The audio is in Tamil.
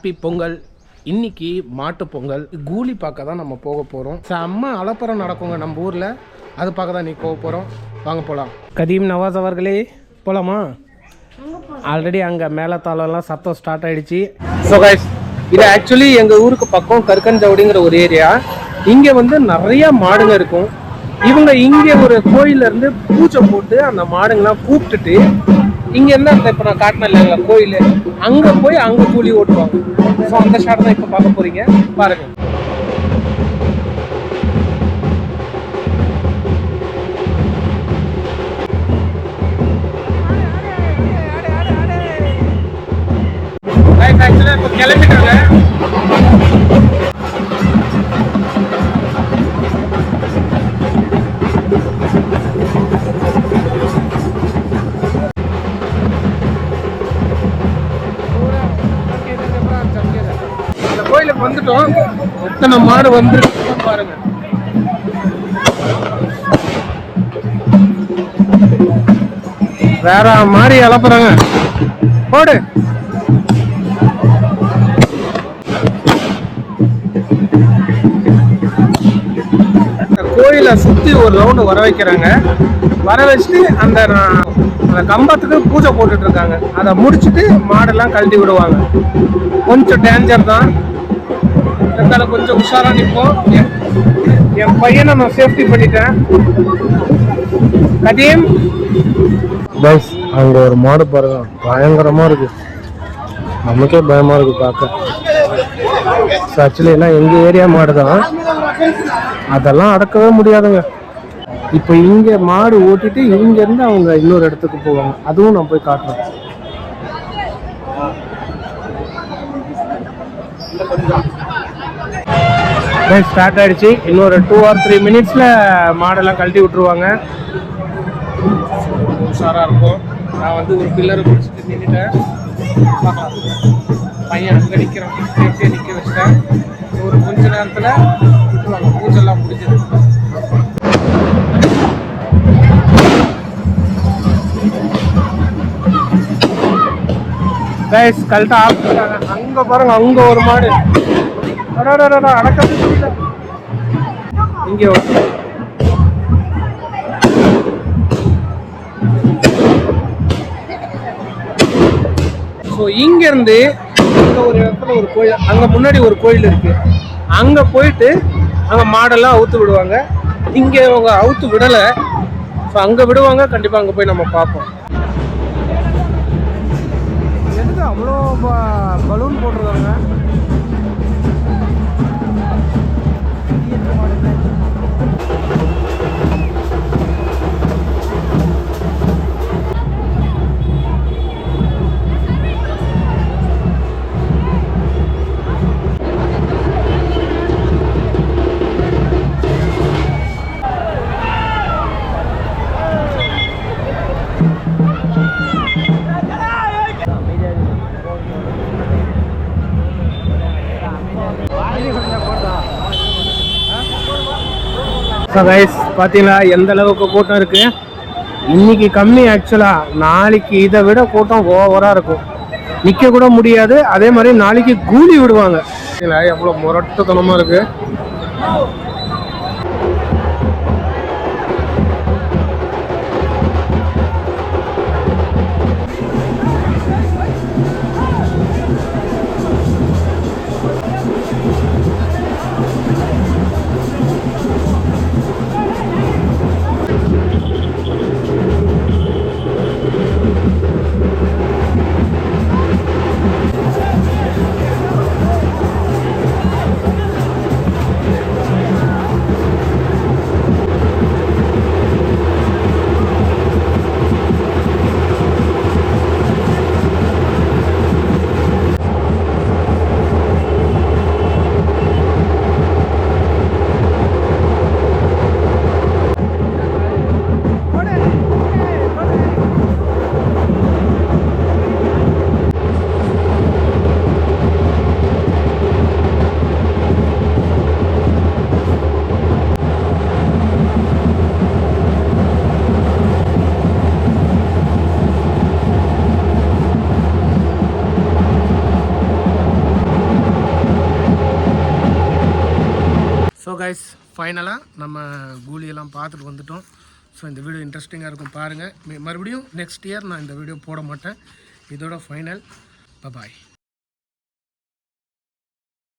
ஹாப்பி பொங்கல் இன்னைக்கு மாட்டு பொங்கல் கூலி பார்க்க தான் நம்ம போக போகிறோம் செம்ம அலப்பறம் நடக்குங்க நம்ம ஊரில். அது பார்க்க தான் நீ போக போகிறோம் வாங்க போகலாம் கதீம் நவாஸ் அவர்களே போகலாமா ஆல்ரெடி அங்கே மேலே மேலத்தாளம்லாம் சத்தம் ஸ்டார்ட் ஆகிடுச்சு ஸோ கைஸ் இது ஆக்சுவலி எங்கள் ஊருக்கு பக்கம் கற்கஞ்சவுடிங்கிற ஒரு ஏரியா இங்கே வந்து நிறைய மாடுங்க இருக்கும். இவங்க இங்கே ஒரு கோயிலேருந்து இருந்து பூஜை போட்டு அந்த மாடுங்கெல்லாம் கூப்பிட்டுட்டு இங்க இருந்து அந்த இப்போ நான் காட்டினேன் இல்லைங்க கோயில். அங்கே போய் அங்கே கூலி ஓட்டுவாங்க. ஸோ அந்த ஷாட் தான் இப்போ பார்க்க போறீங்க. பாருங்கள் ஆக்சுவலாக இப்போ கிளம்பிட்டாங்க. கோயிலுக்கு எத்தனை மாடு வந்துருக்கு பாருங்க. வேற மாதிரி இழப்புறாங்க. போடு. இந்த கோயிலை சுத்தி ஒரு ரவுண்டு வர வைக்கிறாங்க. வர வச்சுட்டு அந்த அந்த கம்பத்துக்கு பூஜை போட்டுட்டு இருக்காங்க. அதை முடிச்சுட்டு மாடெல்லாம் கழட்டி விடுவாங்க. கொஞ்சம் டேஞ்சர் தான். இருந்தாலும் கொஞ்சம் உஷாரா நிற்போம் என்- பையனை நான் சேஃப்டி பண்ணிட்டேன். கதீம்? பஸ் அங்க ஒரு மாடு பாருங்க. பயங்கரமா இருக்கு. நமக்கே பயமா இருக்கு பார்க்க. ஆக்சுவலி எல்லாம் எங்க ஏரியா மாடு தான். அதெல்லாம் அடக்கவே முடியாதுங்க. இப்போ இங்க மாடு ஓட்டிட்டு இங்க இருந்து அவங்க இன்னொரு இடத்துக்கு போவாங்க. அதுவும் நான் போய் காட்டுறேன். ஸ்டார்ட் ஆயிடுச்சு. இன்னொரு டூ ஆர் த்ரீ மினிட்ஸ்ல மாடெல்லாம் கழட்டி விட்டுருவாங்க. உஷாரா இருக்கும். நான் வந்து ஒரு பில்லரை பிடிச்சிட்டு நின்றுட்டேன் பையன் அங்கே நிற்கிறான் சேஃப்டியாக நிற்க வச்சுட்டேன். ஒரு கொஞ்ச நேரத்தில் விட்டுருவாங்க. பூஜெல்லாம் முடிஞ்சது. கைஸ் கரெக்டா ஆஃப் அங்க பாருங்க அங்க ஒரு மாடு. அடடடடா, அடக்கவே முடியல இங்க ஸோ இங்க இருந்து ஒரு இடத்துல ஒரு கோயில் அங்க முன்னாடி ஒரு கோயில் இருக்கு. அங்க போயிட்டு அங்க மாடெல்லாம் அவுத்து விடுவாங்க. இங்க அவங்க அவுத்து விடல. ஸோ அங்க விடுவாங்க கண்டிப்பா அங்க போய் நம்ம பார்ப்போம். எதுக்கு அவ்வளோ பலூன் போட்டிருக்காங்க ஸோ கைஸ் பார்த்தீங்களா எந்த அளவுக்கு கூட்டம் இருக்குது இன்னைக்கு கம்மி ஆக்சுவலாக நாளைக்கு இதை விட கூட்டம் ஓவராக இருக்கும். நிற்க கூட முடியாது. அதே மாதிரி நாளைக்கு கூலி விடுவாங்க. எவ்வளோ முரட்டுத்தனமாக இருக்குது கைஸ் ஃபைனலாக நம்ம கூலியெல்லாம் பார்த்துட்டு வந்துட்டோம். ஸோ இந்த வீடியோ இன்ட்ரெஸ்டிங்காக இருக்கும் பாருங்கள் மறுபடியும் நெக்ஸ்ட் இயர் நான் இந்த வீடியோ போட மாட்டேன். இதோட ஃபைனல் பாய்